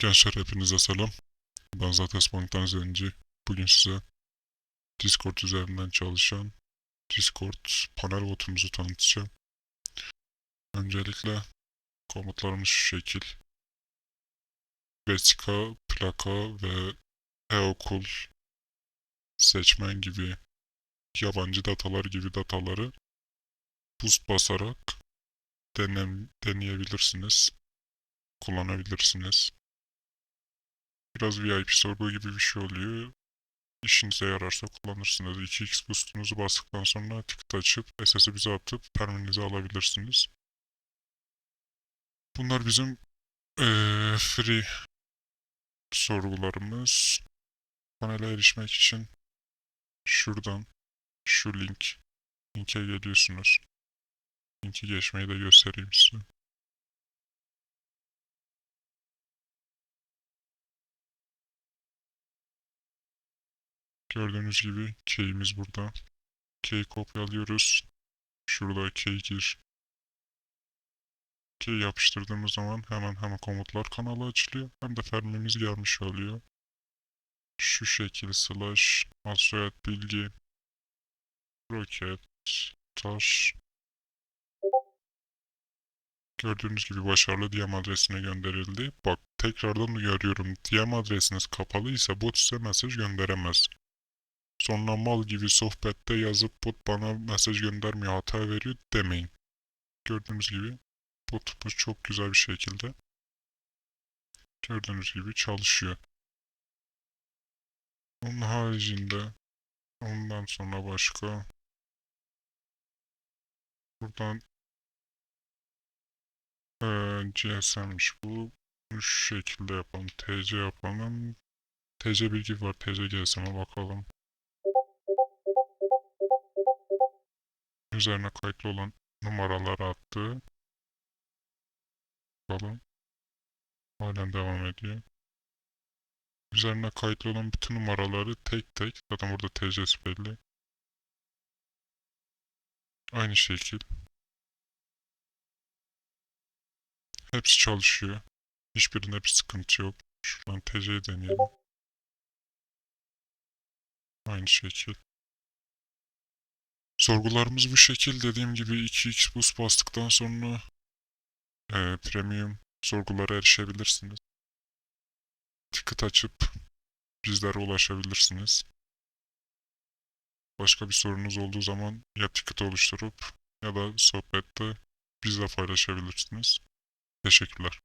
Gençler hepinize selam. Ben zaten Spontane Zenci. Bugün size Discord üzerinden çalışan Discord panel botumuzu tanıtacağım. Öncelikle komutlarımız şu şekil. Vesika, plaka ve e-okul, seçmen gibi yabancı datalar gibi dataları boost basarak denem, deneyebilirsiniz. Kullanabilirsiniz. Biraz VIP sorgu gibi bir şey oluyor. İşinize yararsa kullanırsınız. 2x boostunuzu bastıktan sonra ticket açıp SS'i bize atıp perminizi alabilirsiniz. Bunlar bizim eee, free sorgularımız. Panele erişmek için şuradan şu link linke geliyorsunuz. Linki geçmeyi de göstereyim size. Gördüğünüz gibi key'imiz burada. Key'i kopyalıyoruz. Şurada key gir. Key yapıştırdığımız zaman hemen hemen komutlar kanalı açılıyor. Hem de fermimiz gelmiş oluyor. Şu şekil slash asoyat bilgi roket taş Gördüğünüz gibi başarılı DM adresine gönderildi. Bak tekrardan uyarıyorum. DM adresiniz kapalıysa bot size mesaj gönderemez. Sonra mal gibi sohbette yazıp bot bana mesaj göndermiyor hata veriyor demeyin. Gördüğünüz gibi botumuz çok güzel bir şekilde gördüğünüz gibi çalışıyor. Onun haricinde ondan sonra başka buradan eee GSM'miş bu. Şu şekilde yapalım. TC yapalım. TC bilgi var. TC GSM'e bakalım. Üzerine kayıtlı olan numaralar attı. Bakalım. Halen devam ediyor. Üzerine kayıtlı olan bütün numaraları tek tek. Zaten burada TC'si belli. Aynı şekil. Hepsi çalışıyor. Hiçbirinde bir sıkıntı yok. Şuradan TC'yi deneyelim. Aynı şekil. Sorgularımız bu şekil. Dediğim gibi 2x boost bastıktan sonra eee, premium sorgulara erişebilirsiniz. Ticket açıp bizlere ulaşabilirsiniz. Başka bir sorunuz olduğu zaman ya ticket oluşturup ya da sohbette bizle paylaşabilirsiniz. Teşekkürler.